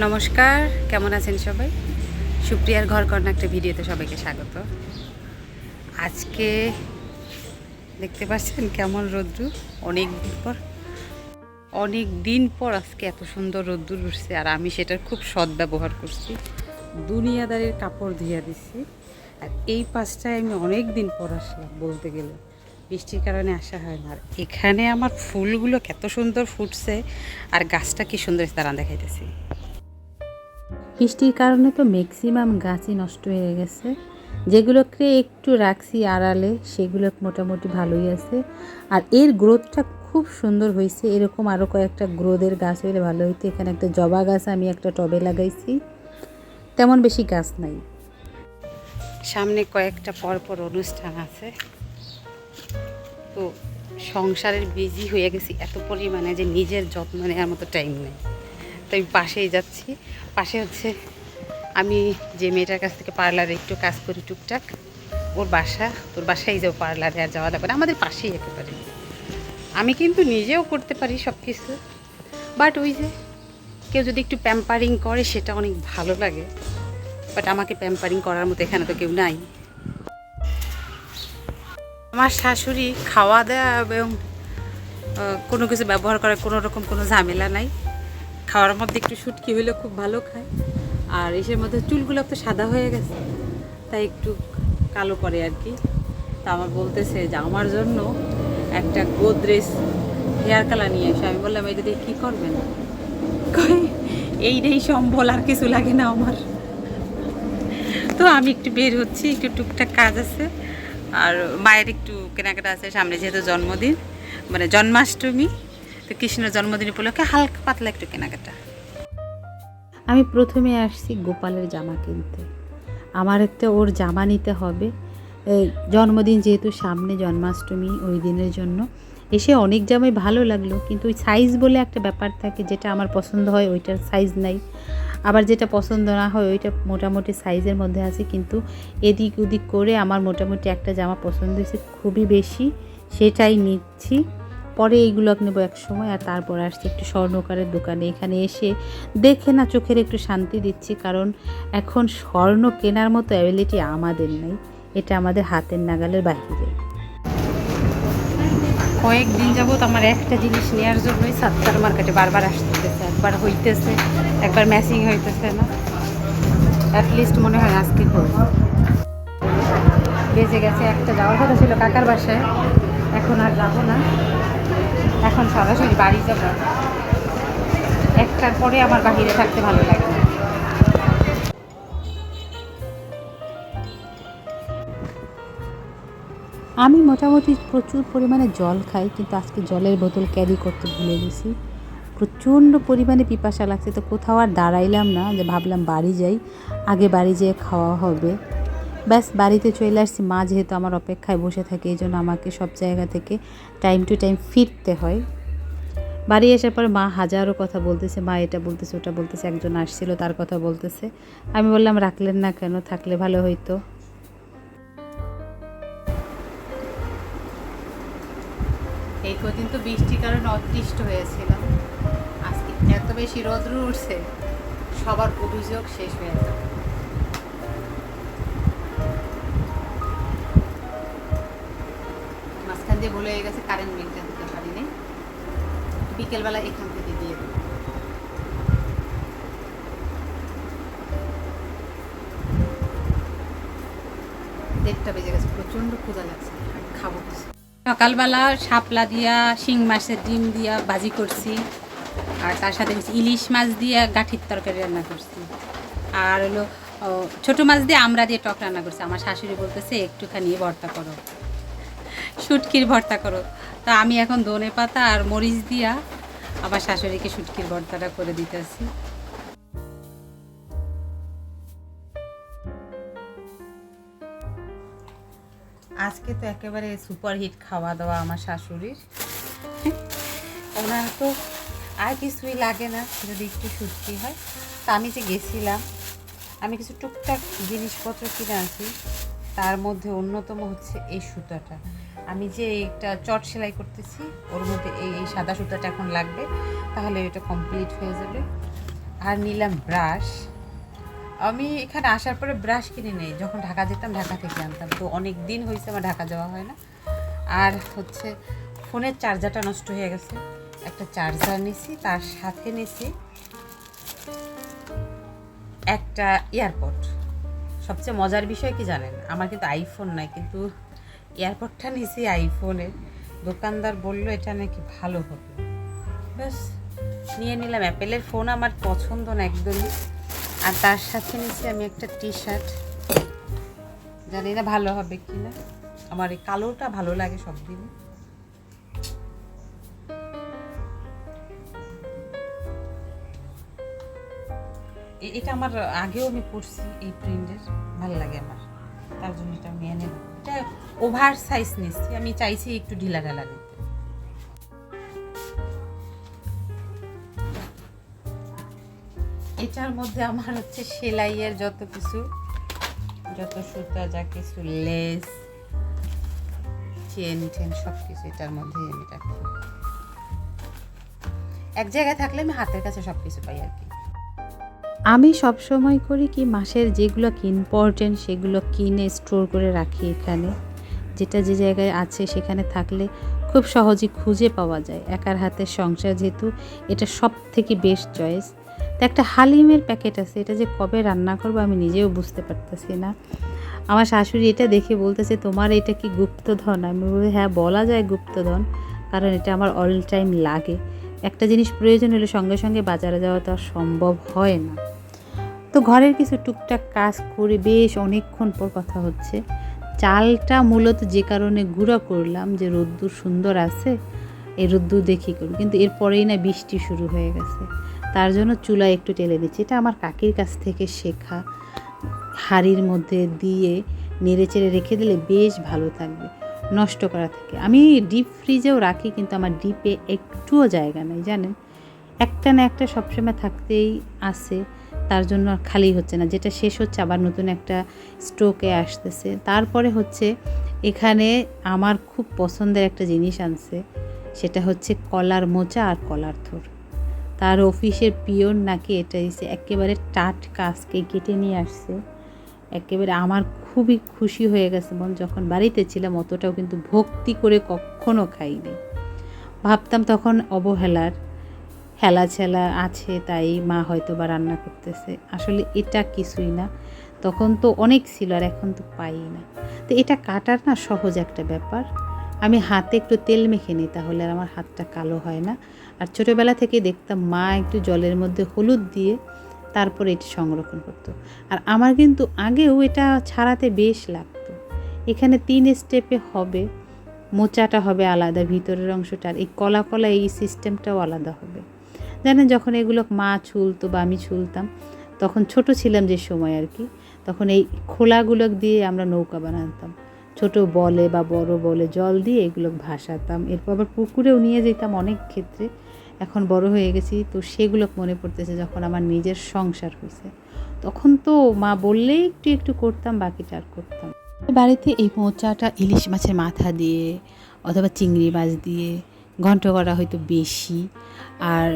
নমস্কার, কেমন আছেন সবাই? সুপ্রিয়ার ঘর কর্ণ একটা ভিডিওতে সবাইকে স্বাগত। আজকে দেখতে পাচ্ছেন কেমন রোদ্রু? অনেক দিন পর অনেক দিন পর আজকে এত সুন্দর রোদ্দুর উঠছে আর আমি সেটার খুব সদ্ব্যবহার করছি। দুনিয়াদারের কাপড় ধুইয়া দিচ্ছি। আর এই পাশটায় আমি অনেক দিন পর আসলাম বলতে গেলে। বৃষ্টির কারণে আসা হয় না। আর এখানে আমার ফুলগুলো কত সুন্দর ফুটছে আর গাছটা কি সুন্দর দাঁড়ান দেখাইতেছি। বৃষ্টির কারণে তো ম্যাক্সিমাম গাছই নষ্ট হয়ে গেছে। যেগুলোকে একটু রাখছি আড়ালে, সেগুলো মোটামুটি ভালোই আছে। আর এর গ্রোথটা খুব সুন্দর হয়েছে। এরকম আরও কয়েকটা গ্রোদের গাছ হইলে ভালো হইতো। এখানে একটা জবা গাছ আমি একটা টবে লাগাইছি। তেমন বেশি গাছ নাই। সামনে কয়েকটা পরপর অনুষ্ঠান আছে। তো সংসারের বিজি হয়ে গেছি। এত পরিমাণে যে নিজের যত্ন নেওয়ার মতো টাইম নেই। তো আমি পাশেই যাচ্ছি। পাশে হচ্ছে আমি যে মেয়েটার কাছ থেকে পার্লারে একটু কাজ করি টুকটাক, ওর বাসা, তোর বাসায় যাও পার্লারে আর যাওয়া লাগবে না, আমাদের পাশেই একেবারে। আমি কিন্তু নিজেও করতে পারি সব কিছু বাট ওই যে কেউ যদি একটু প্যাম্পারিং করে সেটা অনেক ভালো লাগে বাট আমাকে প্যাম্পারিং করার মতো এখানে তো কেউ নাই। আমার শাশুড়ি খাওয়া দাওয়া এবং কোনো কিছু ব্যবহার করার কোনো রকম কোনো ঝামেলা নাই। খাওয়ার মধ্যে একটু শুটকি হলে খুব ভালো খায়। আর এসের মধ্যে চুলগুলো তো সাদা হয়ে গেছে, তাই একটু কালো করে আর কি। তা আমার বলতেছে যে আমার জন্য একটা গোদরেজ হেয়ার কালার নিয়ে এসে। আমি বললাম, এটা দিয়ে কী করবেন এইটাই সম্বল, আর কিছু লাগে না আমার। তো আমি একটু বের হচ্ছি, একটু টুকটাক কাজ আছে। আর মায়ের একটু কেনাকাটা আছে, সামনে যেহেতু জন্মদিন মানে জন্মাষ্টমী। তো কৃষ্ণের জন্মদিন উপলক্ষে হালকা পাতলা একটু কেনাকাটা। আমি প্রথমে আসছি গোপালের জামা কিনতে। আমার একটা ওর জামা নিতে হবে। জন্মদিন যেহেতু সামনে জন্মাষ্টমী ওই দিনের জন্য, এসে অনেক জামাই ভালো লাগল, কিন্তু ওই সাইজ বলে একটা ব্যাপার থাকে যেটা আমার পছন্দ হয়, ওইটার সাইজ নাই। আবার যেটা পছন্দ না হয়, ওইটা মোটামুটি সাইজের মধ্যে আছে, কিন্তু এদিক ওদিক করে আমার মোটামুটি একটা জামা পছন্দ হয়েছে, খুবই বেশি, সেটাই নিচ্ছি। পরে এইগুলো নেব এক সময় আর তারপর আসছি একটু স্বর্ণকারের দোকানে। এখানে এসে দেখে না চোখের একটু শান্তি দিচ্ছি কারণ এখন স্বর্ণ কেনার মতো অ্যাবিলিটি আমাদের নেই। এটা আমাদের হাতের নাগালের বাহিরে কয়েকদিন যাবত আমার একটা জিনিস নেওয়ার জন্যই সাতটার মার্কেটে বারবার আসতেছে, একবার হইতেছে, একবার ম্যাচিং হইতেছে না। অ্যাটলিস্ট মনে হয় আজকে করব বেজে গেছে একটা, যাওয়ার কথা ছিল কাকার বাসায়, এখন আর যাব না। এখন সরাসরি বাড়ি যাব। একটার পরে আমার বাহিরে থাকতে ভালো লাগে আমি মোটামুটি প্রচুর পরিমাণে জল খাই, কিন্তু আজকে জলের বোতল ক্যারি করতে ভুলে গেছি। প্রচণ্ড পরিমাণে পিপাসা লাগছে, তো কোথাও আর দাঁড়াইলাম না, যে ভাবলাম বাড়ি যাই, আগে বাড়ি যেয়ে খাওয়া হবে। ব্যাস, বাড়িতে চলে আসছি। মা যেহেতু আমার অপেক্ষায় বসে থাকে, এই জন্য আমাকে সব জায়গা থেকে টাইম টু টাইম ফিরতে হয়। বাড়ি আসার পরে মা হাজারো কথা বলতেছে, মা এটা বলতেছে, ওটা বলতেছে, একজন আসছিল, তার কথা বলতেছে। আমি বললাম, রাখলেন না কেন? থাকলে ভালো হইতো। এই কদিন তো বৃষ্টির কারণে অদৃষ্ট হয়েছিলাম। আজকে এত বেশি রোদ্র উঠছে, সবার অভিযোগ শেষ হয়ে যাবে। দিয়ে বলে হয়ে গেছে কারেন্ট বিলটা দিতে পারিনি। বিকেলবেলা এখান থেকে দিয়ে দেবো। দেড়টা বেজে গেছে, প্রচণ্ড ক্ষুধা লাগছে খাব সকালবেলা শাপলা দিয়া, শিং মাছের ডিম দিয়া ভাজি করছি, আর তার সাথে ইলিশ মাছ দিয়ে গাঠির তরকারি রান্না করছি। আর হলো ছোটো মাছ দিয়ে আমরা দিয়ে টক রান্না করছি। আমার শাশুড়ি বলতেছে, একটুখানি ভর্তা করো। শুটকির ভর্তা করো। তা আমি এখন ধনে পাতা আর মরিচ দিয়া আমার শাশুড়িকে শুটকির ভর্তাটা করে দিতেছি। আজকে তো একেবারে সুপার হিট খাওয়া দাওয়া আমার শাশুড়ির। ওনার তো আর কিছুই লাগে না, যদি একটু সুস্থি হয়। তা আমি যে গেছিলাম, আমি কিছু টুকটাক জিনিসপত্র কিনে আছি তার মধ্যে অন্যতম হচ্ছে এই সুতাটা। আমি যে একটা চট সেলাই করতেছি, ওর মধ্যে এই এই সাদা সুতাটা এখন লাগবে, তাহলে এটা কমপ্লিট হয়ে যাবে। আর নিলাম ব্রাশ আমি এখানে আসার পরে ব্রাশ কিনে নেই, যখন ঢাকা যেতাম, ঢাকা থেকে আনতাম। তো অনেক দিন হয়েছে আমার ঢাকা যাওয়া হয় না। আর হচ্ছে, ফোনের চার্জারটা নষ্ট হয়ে গেছে। একটা চার্জার নিছি, তার সাথে নিছি একটা এয়ারপড সবচেয়ে মজার বিষয় কি জানেন? আমার কিন্তু আইফোন নাই, কিন্তু এয়ারপডটা নিছি আইফোনের দোকানদার বলল, এটা নাকি ভালো হবে। ব্যাস, নিয়ে নিলাম। অ্যাপেলের ফোন আমার পছন্দ না একদমই। আর তার সাথে নিচ্ছি আমি একটা টি শার্ট জানি না ভালো হবে কি না আমার এই কালোটা ভালো লাগে সব দিন এটা আমার আগেও আমি পড়ছি এই প্রিন্টের ভালো লাগে আমার। তার জন্য এটা নিয়ে নেব এটা ওভার সাইজ নিচ্ছি। আমি চাইছি একটু ঢিলা ঢালা নিতে এটার মধ্যে আমার হচ্ছে সেলাইয়ের যত কিছু, যত সুতা, যা কিছু লেস চেন টেন সব কিছু এটার মধ্যে আমি রাখি। এক জায়গায় থাকলে আমি হাতের কাছে সব কিছু পাই আর কি। আমি সব সময় করি কি মাসের যেগুলো ইম্পর্টেন্ট সেগুলো কিনে স্টোর করে রাখি এখানে। যেটা যে জায়গায় আছে সেখানে থাকলে খুব সহজেই খুঁজে পাওয়া যায়। একার হাতের সংসার যেহেতু, এটা সব থেকে বেস্ট চয়েস তো একটা হালিমের প্যাকেট আছে, এটা যে কবে রান্না করব আমি নিজেও বুঝতে পারতেছি না। আমার শাশুড়ি এটা দেখে বলতেছে, তোমার এটা কি গুপ্তধন? আমি বলি হ্যাঁ বলা যায় গুপ্তধন, কারণ এটা আমার অল টাইম লাগে। একটা জিনিস প্রয়োজন হলে সঙ্গে সঙ্গে বাজারে যাওয়া তো আর সম্ভব হয় না। তো ঘরের কিছু টুকটাক কাজ করে বেশ অনেকক্ষণ পর কথা হচ্ছে। চালটা মূলত যে কারণে গুঁড়া করলাম যে রোদ্দুর সুন্দর আছে, এই রোদ্দুর দেখি করি। কিন্তু এরপরেই না বৃষ্টি শুরু হয়ে গেছে। তার জন্য চুলায় একটু টেলে দিচ্ছি। এটা আমার কাকির কাছ থেকে শেখা। হাড়ির মধ্যে দিয়ে নেড়ে চেড়ে রেখে দিলে বেশ ভালো থাকবে, নষ্ট করা থাকে। আমি ডিপ ফ্রিজেও রাখি কিন্তু আমার ডিপে একটুও জায়গা নেই, জানেন? একটা না একটা সবসময় থাকতেই আছে। তার জন্য আর খালি হচ্ছে না। যেটা শেষ হচ্ছে, আবার নতুন একটা স্টোকে আসতেছে। তারপরে হচ্ছে এখানে আমার খুব পছন্দের একটা জিনিস আনছে, সেটা হচ্ছে কলার মোচা আর কলার থোর। তার অফিসের পিওন নাকি এটা এসে একেবারে টাটকা আজকে কেটে নিয়ে আসছে। একেবারে আমার খুবই খুশি হয়ে গেছে মন, যখন বাড়িতে ছিলাম অতটাও কিন্তু ভক্তি করে কখনো খাইনি। ভাবতাম তখন অবহেলার হেলা ছেলা আছে, তাই মা হয়তো বা রান্না করতেছে। আসলে এটা কিছুই না। তখন তো অনেক ছিল আর এখন তো পাই না। তো এটা কাটার না সহজ একটা ব্যাপার। আমি হাতে একটু তেল মেখে নিই তাহলে আর আমার হাতটা কালো হয় না। আর ছোটোবেলা থেকে দেখতাম মা একটু জলের মধ্যে হলুদ দিয়ে তারপরে এটি সংরক্ষণ করতো। আর আমার কিন্তু আগেও এটা ছাড়াতে বেশ লাগতো। এখানে তিন স্টেপে হবে। মোচাটা হবে আলাদা, ভিতরের অংশটা আর এই কলা কলা এই সিস্টেমটাও আলাদা হবে। জানেন, যখন এগুলো মা ছুলতো বা আমি ছুলতাম, তখন ছোট ছিলাম যে সময় আর কি, তখন এই খোলাগুলো দিয়ে আমরা নৌকা বানাতাম। ছোট বলে বা বড় বলে জল দিয়ে এগুলো ভাসাতাম। এরপর আবার পুকুরেও নিয়ে যেতাম অনেক ক্ষেত্রে। এখন বড় হয়ে গেছি, তো সেগুলো মনে পড়তেছে যখন আমার নিজের সংসার হয়েছে। তখন তো মা বললেই একটু একটু করতাম, বাকিটা আর করতাম বাড়িতে এই মোচাটা ইলিশ মাছের মাথা দিয়ে অথবা চিংড়ি মাছ দিয়ে ঘন্ট করা হয়তো বেশি। আর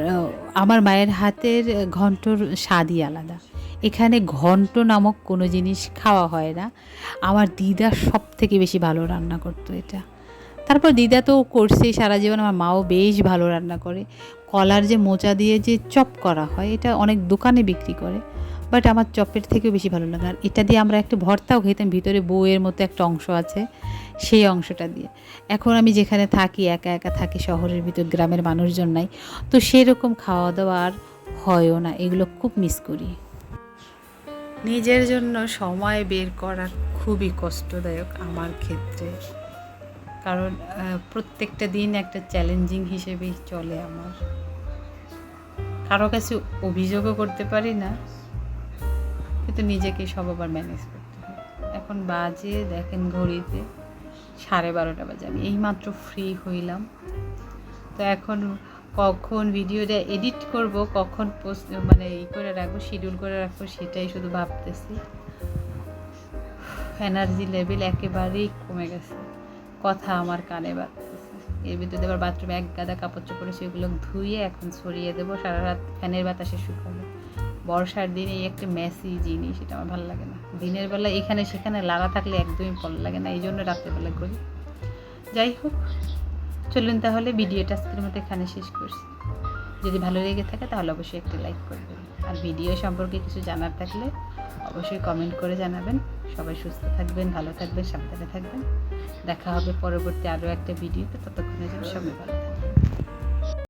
আমার মায়ের হাতের ঘন্টর স্বাদই আলাদা। এখানে ঘন্ট নামক কোনো জিনিস খাওয়া হয় না। আমার দিদা সব থেকে বেশি ভালো রান্না করতো এটা। তারপর দিদা তো করছেই সারা জীবন, আমার মাও বেশ ভালো রান্না করে। কলার যে মোচা দিয়ে যে চপ করা হয়, এটা অনেক দোকানে বিক্রি করে। বাট আমার চপের থেকেও বেশি ভালো লাগে। আর এটা দিয়ে আমরা একটা ভর্তাও খেতাম, ভিতরে বউয়ের মতো একটা অংশ আছে। সেই অংশটা দিয়ে। এখন আমি যেখানে থাকি, একা একা থাকি, শহরের ভিতর গ্রামের মানুষজন নাই, তো সেরকম খাওয়া দাওয়া আর হয়ও না। এগুলো খুব মিস করি। নিজের জন্য সময় বের করা খুবই কষ্টদায়ক আমার ক্ষেত্রে। কারণ প্রত্যেকটা দিন একটা চ্যালেঞ্জিং হিসেবেই চলে আমার। কারও কাছে অভিযোগও করতে পারি না, কিন্তু নিজেকে সব আবার ম্যানেজ করতে হয়। এখন বাজে, দেখেন ঘড়িতে। সাড়ে বারোটা বাজে। আমি এইমাত্র ফ্রি হইলাম। তো এখন কখন ভিডিওটা এডিট করব, কখন পোস্ট মানে ই করে রাখব শিডিউল করে রাখব, সেটাই শুধু ভাবতেছি। এনার্জি লেভেল একেবারেই কমে গেছে। কথা আমার কানে বাজতেছে। এর ভিতরে আবার বাথরুমে এক গাদা কাপড় চোপড় সেগুলো ধুয়ে এখন ছড়িয়ে দেবো। সারা রাত ফ্যানের বাতাসে শুকাবে। বর্ষার দিনে এই একটা মেসি জিনিস সেটা আমার ভালো লাগে না। দিনের বেলা এখানে সেখানে লাগা থাকলে একদমই ভালো লাগে না, এই জন্য রাত্রেবেলা করি। যাই হোক, চলুন তাহলে ভিডিওটা আজকের মতো এখানে শেষ করছি। যদি ভালো লেগে থাকে তাহলে অবশ্যই একটা লাইক করবেন। আর ভিডিও সম্পর্কে কিছু জানার থাকলে অবশ্যই কমেন্ট করে জানাবেন। সবাই সুস্থ থাকবেন, ভালো থাকবেন, সাবধানে থাকবেন। দেখা হবে পরবর্তী আরও একটা ভিডিওতে, ততক্ষণের জন্য সবাই ভালো